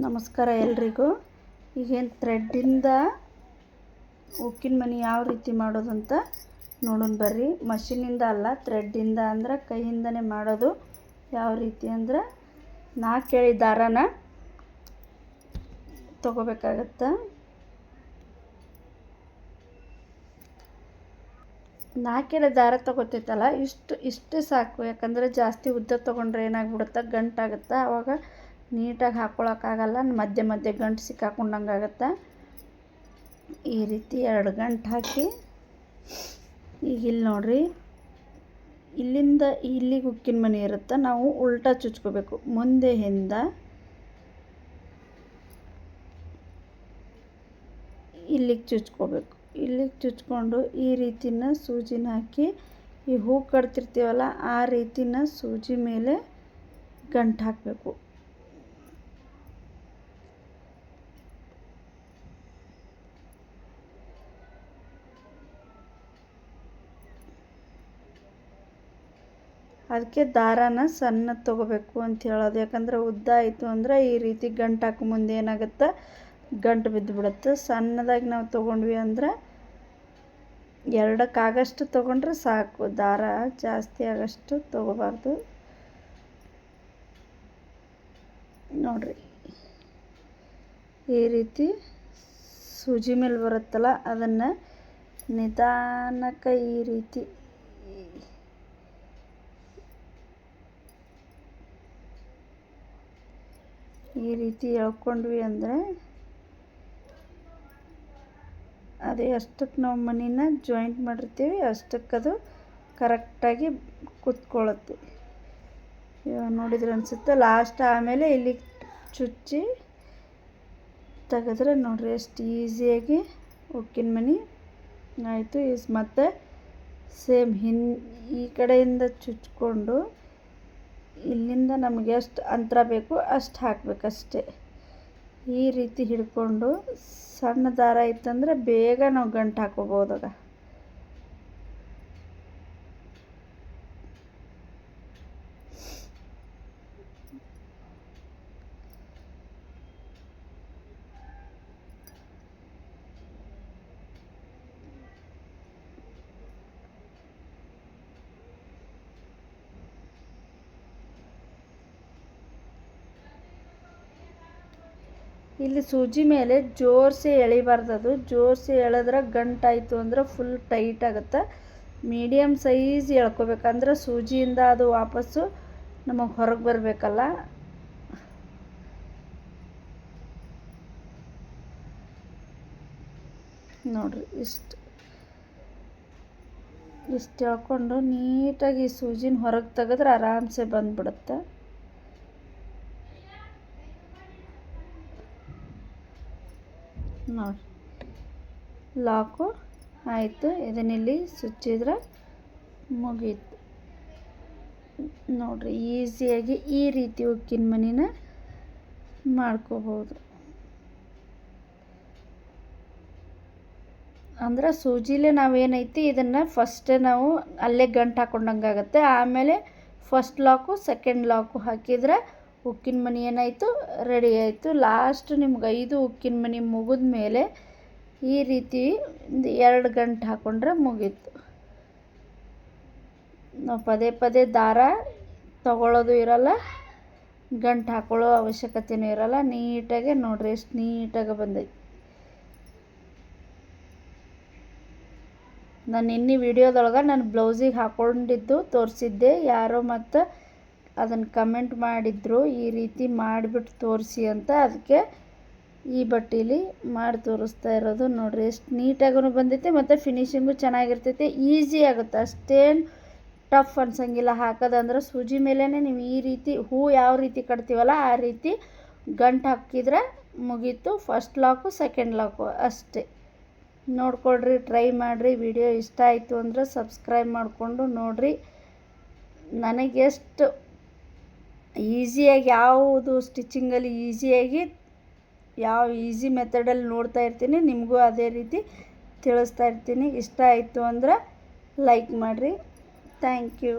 ನಮಸ್ಕಾರ ಎಲ್ರಿಗೂ. ಈಗೇನು ಥ್ರೆಡ್ಡಿಂದ ಉಕ್ಕಿನ ಮನೆ ಯಾವ ರೀತಿ ಮಾಡೋದಂತ ನೋಡೋಣ ಬರ್ರಿ. ಮಷಿನಿಂದ ಅಲ್ಲ ಥ್ರೆಡ್ಡಿಂದ ಅಂದ್ರೆ ಕೈಯಿಂದನೇ ಮಾಡೋದು ಯಾವ ರೀತಿ ಅಂದ್ರೆ ನಾಲ್ಕು ದಾರನ ದಾರಾನ ತೊಗೋಬೇಕಾಗತ್ತೆ? ನಾಲ್ಕೆಳೆ ದಾರ ತೊಗೋತೈತಲ್ಲ, ಇಷ್ಟು ಇಷ್ಟು ಸಾಕು. ಯಾಕಂದರೆ ಜಾಸ್ತಿ ಉದ್ದ ತೊಗೊಂಡ್ರೆ ಏನಾಗ್ಬಿಡುತ್ತೆ? ಗಂಟಾಗುತ್ತೆ? ಆವಾಗ ನೀಟಾಗಿ ಹಾಕ್ಕೊಳಕ್ಕಾಗಲ್ಲ ಮಧ್ಯೆ ಮಧ್ಯೆ ಗಂಟು ಸಿಕ್ಕಾಕೊಂಡಂಗೆ ಆಗುತ್ತೆ. ಈ ರೀತಿ ಎರಡು ಗಂಟು ಹಾಕಿ, ಈಗ ಇಲ್ಲಿ ನೋಡ್ರಿ, ಇಲ್ಲಿಂದ ಇಲ್ಲಿಗೆ ಉಕ್ಕಿನ ಮನೆ ಇರುತ್ತೆ. ನಾವು ಉಲ್ಟಾ ಚುಚ್ಕೋಬೇಕು. ಮುಂದೆ ಹಿಂದ, ಇಲ್ಲಿಗೆ ಚುಚ್ಕೋಬೇಕು. ಇಲ್ಲಿಗೆ ಚುಚ್ಕೊಂಡು ಈ ರೀತಿನ ಸೂಜಿನ ಹಾಕಿ, ಈ ಹೂ ಕಟ್ತಿರ್ತೀವಲ್ಲ, ಆ ರೀತಿನ ಸೂಜಿ ಮೇಲೆ ಗಂಟು ಹಾಕಬೇಕು. ಅದಕ್ಕೆ ದಾರಾನ ಸಣ್ಣ ತೊಗೋಬೇಕು ಅಂತ ಹೇಳೋದು. ಯಾಕಂದ್ರೆ ಉದ್ದ ಆಯಿತು ಅಂದ್ರೆ ಈ ರೀತಿ ಗಂಟು ಹಾಕೋ ಮುಂದೆ ಏನಾಗುತ್ತೆ? ಗಂಟು ಬಿದ್ದುಬಿಡುತ್ತೆ. ಸಣ್ಣದಾಗಿ ನಾವು ತೊಗೊಂಡ್ವಿ ಅಂದ್ರೆ ಎರಡಕ್ಕಾಗಷ್ಟು ತೊಗೊಂಡ್ರೆ ಸಾಕು. ದಾರ ಜಾಸ್ತಿ ಆಗಷ್ಟು ತೊಗೋಬಾರ್ದು. ನೋಡ್ರಿ. ಈ ರೀತಿ ಸೂಜಿ ಮೇಲೆ ಬರುತ್ತಲ್ಲ, ಅದನ್ನು ನಿಧಾನಕ್ಕೆ ಈ ರೀತಿ ಈ ರೀತಿ ಎಳ್ಕೊಂಡ್ವಿ ಅಂದರೆ ಅದೇ ಅಷ್ಟಕ್ಕೆ ನಾವು ಮನಿನ ಜಾಯಿಂಟ್ ಮಾಡಿರ್ತೀವಿ, ಅಷ್ಟಕ್ಕೆ ಅದು ಕರೆಕ್ಟಾಗಿ ಕುತ್ಕೊಳ್ಳುತ್ತೆ. ಇವಾಗ ನೋಡಿದ್ರೆ ಅನಿಸುತ್ತೆ ಲಾಸ್ಟ್ ಆಮೇಲೆ ಇಲ್ಲಿ ಚುಚ್ಚಿ ತೆಗೆದ್ರೆ ನೋಡಿರಿ ಎಷ್ಟು ಈಸಿಯಾಗಿ ಉಕ್ಕಿನ ಮನೆ ಆಯಿತು. ಇಸ್ ಮತ್ತು ಸೇಮ್ ಹಿನ್ ಈ ಕಡೆಯಿಂದ ಚುಚ್ಕೊಂಡು ಇಲ್ಲಿಂದ ನಮಗೆ ಎಷ್ಟು ಅಂತರ ಬೇಕು, ಅಷ್ಟು ಹಾಕಬೇಕಷ್ಟೆ ಈ ರೀತಿ ಹಿಡ್ಕೊಂಡು ಸಣ್ಣ ದಾರ ಇತ್ತಂದರೆ ಬೇಗ ನಾವು ಗಂಟು ಹಾಕೋಬೋದಾಗ ಇಲ್ಲಿ ಸೂಜಿ ಮೇಲೆ ಜೋರ್ಸಿ ಎಳಿಬಾರ್ದು ಅದು ಜೋರಿಸಿ ಎಳೆದ್ರೆ ಗಂಟಾಯಿತು ಅಂದ್ರೆ ಫುಲ್ ಟೈಟ್ ಆಗುತ್ತೆ. ಮೀಡಿಯಮ್ ಸೈಜ್ ಎಳ್ಕೊಬೇಕಂದ್ರೆ ಸೂಜಿಯಿಂದ ಅದು ವಾಪಸ್ಸು ನಮಗೆ ಹೊರಗೆ ಬರಬೇಕಲ್ಲ. ನೋಡ್ರಿ, ಇಷ್ಟು ಇಷ್ಟು ಎಳ್ಕೊಂಡು ನೀಟಾಗಿ ಸೂಜಿನ ಹೊರಗೆ ತೆಗೆದ್ರೆ ಆರಾಮ್ಸೆ ಬಂದ್ಬಿಡುತ್ತೆ. ನೋಡಿ. ಲಾಕು ಆಯಿತು. ಇದನ್ನಿಲ್ಲಿ ಸುಚ್ಚಿದ್ರೆ ಮುಗೀತು. ನೋಡಿರಿ, ಈಸಿಯಾಗಿ ಈ ರೀತಿ ಉಕ್ಕಿನ ಮನಿನ ಮಾಡ್ಕೋಬೋದು ಅಂದ್ರೆ ಸೂಜಿಲೆ ನಾವೇನೈತಿ, ಇದನ್ನು ಫಸ್ಟ್ ನಾವು ಅಲ್ಲೇ ಗಂಟು ಹಾಕೊಂಡಂಗೆ ಆಗುತ್ತೆ ಆಮೇಲೆ ಫಸ್ಟ್ ಲಾಕು ಸೆಕೆಂಡ್ ಲಾಕು ಹಾಕಿದರೆ ಉಕ್ಕಿನ ಮನೆ ಏನಾಯಿತು? ರೆಡಿ ಆಯಿತು. ಲಾಸ್ಟ್ ನಿಮ್ಗೆ ಐದು ಉಕ್ಕಿನ ಮನೆ ಮುಗಿದ ಮೇಲೆ ಈ ರೀತಿ ಎರಡು ಗಂಟೆ ಹಾಕ್ಕೊಂಡ್ರೆ ಮುಗೀತು. ನಾವು ಪದೇ ಪದೇ ದಾರ ತಗೊಳ್ಳೋದು ಇರಲ್ಲ, ಗಂಟು ಹಾಕೊಳ್ಳೋ ಅವಶ್ಯಕತೆಯೂ ಇರಲ್ಲ. ನೀಟಾಗೆ ನೋಡ್ರಿ, ಎಷ್ಟು ನೀಟಾಗಿ ಬಂದೈತಿ. ನಾನು ಇನ್ನಿ ವಿಡಿಯೋದೊಳಗೆ ನಾನು ಬ್ಲೌಸಿಗೆ ಹಾಕ್ಕೊಂಡಿದ್ದು ತೋರಿಸಿದ್ದೆ. ಯಾರೋ ಮತ್ತು ಅದನ್ನು ಕಮೆಂಟ್ ಮಾಡಿದ್ರು, ಈ ರೀತಿ ಮಾಡಿಬಿಟ್ಟು ತೋರಿಸಿ ಅಂತ ಅದಕ್ಕೆ ಈ ಬಟ್ಟೆಲಿ ಮಾಡಿ ತೋರಿಸ್ತಾ ಇರೋದು ನೋಡಿರಿ. ಎಷ್ಟು ನೀಟಾಗೂ ಬಂದೈತೆ ಮತ್ತು ಫಿನಿಷಿಂಗು ಚೆನ್ನಾಗಿರ್ತೈತೆ ಈಸಿ ಆಗುತ್ತೆ. ಅಷ್ಟೇನು ಟಫ್ ಅನ್ಸಂಗಿಲ್ಲ. ಹಾಕೋದಂದ್ರೆ ಸೂಜಿ ಮೇಲೇ ನೀವು ಈ ರೀತಿ ಹೂ ಯಾವ ರೀತಿ ಕಟ್ತೀವಲ್ಲ ಆ ರೀತಿ ಗಂಟು ಹಾಕಿದ್ರೆ ಮುಗೀತು. ಫಸ್ಟ್ ಲಾಕು ಸೆಕೆಂಡ್ ಲಾಕು ಅಷ್ಟೇ. ನೋಡ್ಕೊಳ್ರಿ ಟ್ರೈ ಮಾಡಿರಿ. ವಿಡಿಯೋ ಇಷ್ಟ ಆಯಿತು ಅಂದರೆ ಸಬ್ಸ್ಕ್ರೈಬ್ ಮಾಡಿಕೊಂಡು ನೋಡಿರಿ. ನನಗೆ ಎಷ್ಟು ಈಸಿಯಾಗಿ ಯಾವುದು ಸ್ಟಿಚಿಂಗಲ್ಲಿ ಈಸಿಯಾಗಿ ಯಾವ ಈಸಿ ಮೆಥಡಲ್ಲಿ ನೋಡ್ತಾ ಇರ್ತೀನಿ, ನಿಮಗೂ ಅದೇ ರೀತಿ ತಿಳಿಸ್ತಾ ಇರ್ತೀನಿ. ಇಷ್ಟ ಆಯಿತು ಅಂದ್ರೆ ಲೈಕ್ ಮಾಡಿರಿ. Thank you.